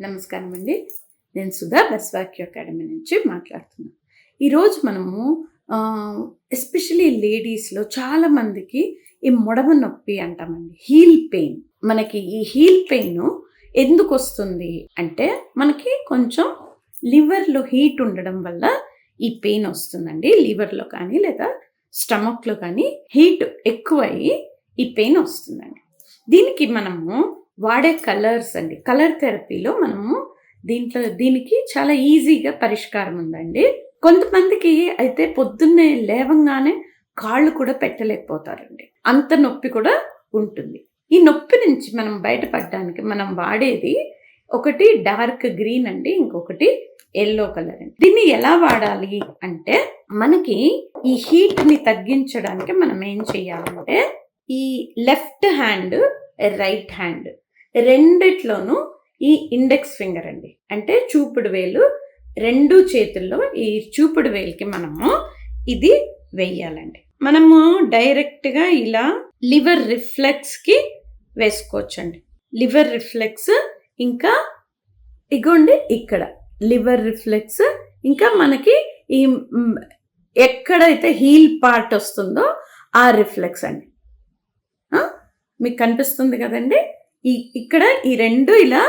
నమస్కారం అండి. నేను సుధా బస్వాక్యూ అకాడమీ నుంచి మాట్లాడుతున్నాను ఈరోజు మనము ఎస్పెషలీ లేడీస్లో చాలామందికి ఈ మొడమ నొప్పి అంటామండి. Heel pain. మనకి ఈ హీల్ పెయిన్ ఎందుకు వస్తుంది అంటే మనకి కొంచెం లివర్లో హీట్ ఉండడం వల్ల ఈ పెయిన్ వస్తుందండి. లివర్లో కానీ లేదా స్టమక్లో కానీ హీట్ ఎక్కువయ్యి ఈ పెయిన్ వస్తుందండి. దీనికి మనము వాడే కలర్స్ అండి. కలర్ థెరపీలో మనము దీంట్లో దీనికి చాలా ఈజీగా పరిష్కారం ఉందండి. కొంతమందికి అయితే పొద్దున్నే లేవంగానే కాళ్ళు కూడా పెట్టలేకపోతారండి. అంత నొప్పి కూడా ఉంటుంది. ఈ నొప్పి నుంచి మనం బయటపడడానికి మనం వాడేది ఒకటి డార్క్ గ్రీన్ అండి ఇంకొకటి ఎల్లో కలర్ అండి. దీన్ని ఎలా వాడాలి అంటే మనకి ఈ హీట్ని తగ్గించడానికి మనం ఏం చేయాలంటే ఈ లెఫ్ట్ హ్యాండ్ రైట్ హ్యాండ్ రెండిట్లోనూ ఈ ఇండెక్స్ ఫింగర్ అండి. అంటే చూపుడు వేలు రెండు చేతుల్లో ఈ చూపుడు వేలుకి మనము ఇది వెయ్యాలండి మనము డైరెక్ట్గా ఇలా లివర్ రిఫ్లెక్స్కి వేసుకోవచ్చండి. లివర్ రిఫ్లెక్స్ ఇంకా ఇగోండి ఇక్కడ. లివర్ రిఫ్లెక్స్ ఇంకా మనకి ఈ ఎక్కడైతే హీల్ పార్ట్ వస్తుందో ఆ రిఫ్లెక్స్ అండి. మీకు కనిపిస్తుంది కదండి? ఇక్కడ ఈ రెండు ఇలా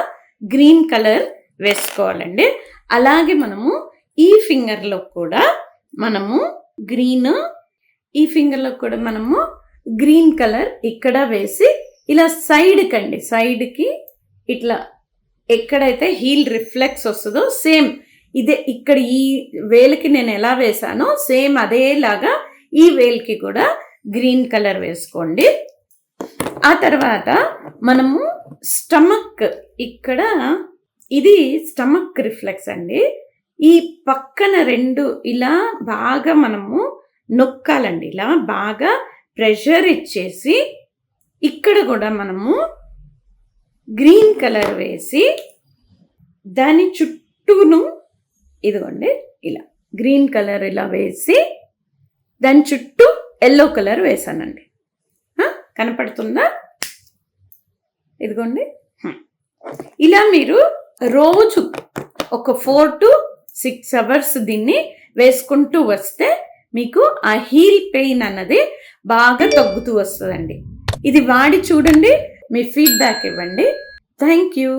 గ్రీన్ కలర్ వేసుకోవాలండి. అలాగే మనము ఈ ఫింగర్లో కూడా మనము గ్రీన్ ఈ ఫింగర్లో కూడా మనము గ్రీన్ కలర్ ఇక్కడ వేసి ఇలా సైడ్కి అండి సైడ్కి ఇట్లా ఎక్కడైతే హీల్ రిఫ్లెక్స్ వస్తుందో సేమ్ ఇదే ఇక్కడ ఈ వేలికి నేను ఎలా వేసానో సేమ్ అదేలాగా ఈ వేల్కి కూడా గ్రీన్ కలర్ వేసుకోండి. ఆ తర్వాత మనము స్టమక్ ఇక్కడ ఇది స్టమక్ రిఫ్లెక్స్ అండి. ఈ పక్కన రెండు ఇలా బాగా మనము నొక్కాలండి. ఇలా బాగా ప్రెషర్ ఇచ్చేసి ఇక్కడ కూడా మనము గ్రీన్ కలర్ వేసి దాని చుట్టూను ఇదిగోండి ఇలా గ్రీన్ కలర్ ఇలా వేసి దాని చుట్టూ ఎల్లో కలర్ వేసానండి. కనపడుతుందా? ఇదిగోండి. ఇలా మీరు రోజు ఒక ఫోర్ టు సిక్స్ అవర్స్ దీన్ని వేసుకుంటూ వస్తే మీకు ఆ హీల్ పెయిన్ అన్నది బాగా తగ్గుతూ వస్తుందండి. ఇది వాడి చూడండి మీ ఫీడ్బ్యాక్ ఇవ్వండి. Thank you